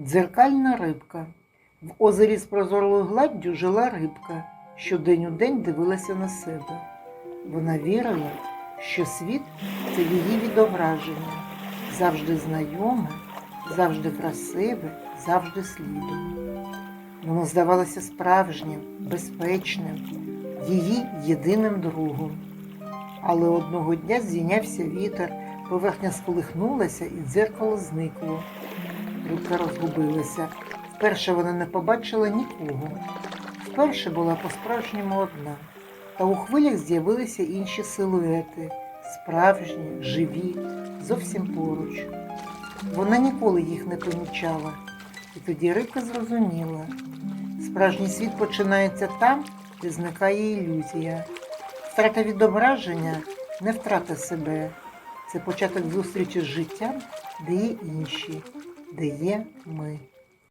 Дзеркальна рибка. В озері з прозорою гладдю жила рибка, що день у день дивилася на себе. Вона вірила, що світ це її відображення, завжди знайоме, завжди красиве, завжди слідом. Воно здавалося справжнім, безпечним, її єдиним другом. Але одного дня здійнявся вітер, поверхня сколихнулася і дзеркало зникло. Рибка розгубилася. Вперше вона не побачила нікого. Вперше була по-справжньому одна. Та у хвилях з'явилися інші силуети, справжні, живі, зовсім поруч. Вона ніколи їх не помічала. І тоді рибка зрозуміла. Справжній світ починається там, де зникає ілюзія. Втрата відображення не втрата себе. Це початок зустрічі з життям, де є інші, де є ми.